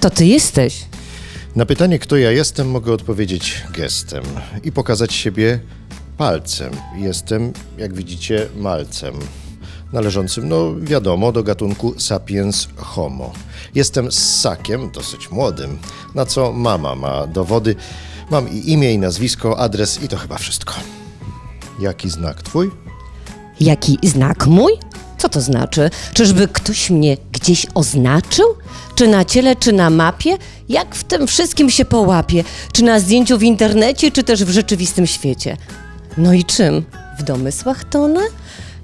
Kto ty jesteś? Na pytanie, kto ja jestem, mogę odpowiedzieć gestem i pokazać siebie palcem. Jestem, jak widzicie, malcem. Należącym, no wiadomo, do gatunku sapiens homo. Jestem ssakiem, dosyć młodym, na co mama ma dowody. Mam i imię, i nazwisko, adres i to chyba wszystko. Jaki znak twój? Jaki znak mój? Co to znaczy? Czyżby ktoś mnie gdzieś oznaczył? Czy na ciele, czy na mapie? Jak w tym wszystkim się połapie? Czy na zdjęciu w internecie, czy też w rzeczywistym świecie? No i czym? W domysłach tonę?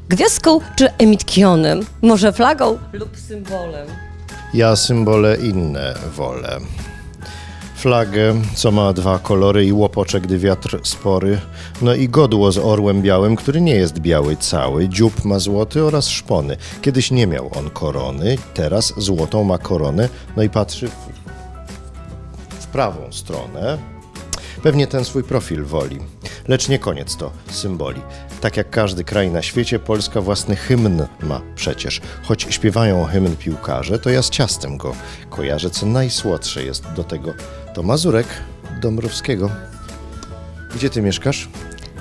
Gwiazdką czy emitkionem? Może flagą lub symbolem? Ja symbole inne wolę. Flagę, co ma dwa kolory i łopocze, gdy wiatr spory. No i godło z orłem białym, który nie jest biały cały. Dziób ma złoty oraz szpony. Kiedyś nie miał on korony, teraz złotą ma koronę. No i patrzy w, w prawą stronę. Pewnie ten swój profil woli. Lecz nie koniec to symboli. Tak jak każdy kraj na świecie, Polska własny hymn ma przecież. Choć śpiewają hymn piłkarze, to ja z ciastem go kojarzę, co najsłodsze jest do tego. To Mazurek Dąbrowskiego. Gdzie ty mieszkasz?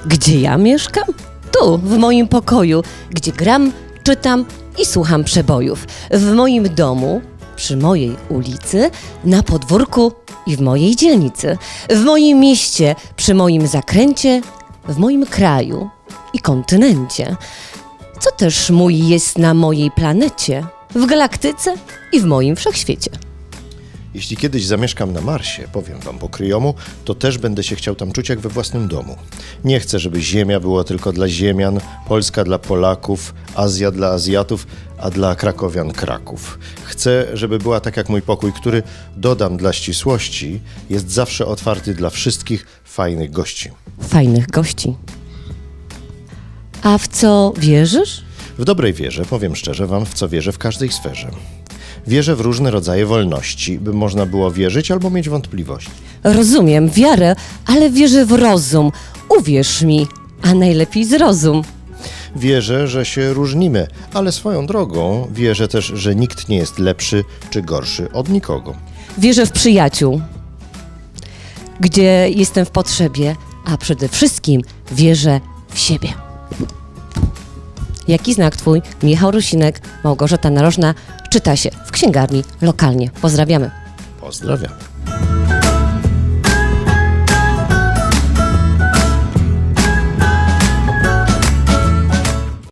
Gdzie ja mieszkam? Tu, w moim pokoju, gdzie gram, czytam i słucham przebojów. W moim domu, przy mojej ulicy, na podwórku i w mojej dzielnicy. W moim mieście, przy moim zakręcie, w moim kraju i kontynencie. Co też mój jest na mojej planecie, w galaktyce i w moim wszechświecie. Jeśli kiedyś zamieszkam na Marsie, powiem wam po kryjomu, to też będę się chciał tam czuć jak we własnym domu. Nie chcę, żeby Ziemia była tylko dla Ziemian, Polska dla Polaków, Azja dla Azjatów, a dla Krakowian Kraków. Chcę, żeby była tak jak mój pokój, który, dodam dla ścisłości, jest zawsze otwarty dla wszystkich fajnych gości. Fajnych gości. A w co wierzysz? W dobrej wierze, powiem szczerze wam, w co wierzę w każdej sferze. Wierzę w różne rodzaje wolności, by można było wierzyć albo mieć wątpliwości. Rozumiem wiarę, ale wierzę w rozum. Uwierz mi, a najlepiej zrozum. Wierzę, że się różnimy, ale swoją drogą wierzę też, że nikt nie jest lepszy czy gorszy od nikogo. Wierzę w przyjaciół, gdzie jestem w potrzebie, a przede wszystkim wierzę w siebie. Jaki znak twój? Michał Rusinek, Małgorzata Narożna czyta się w księgarni lokalnie. Pozdrawiamy. Pozdrawiam.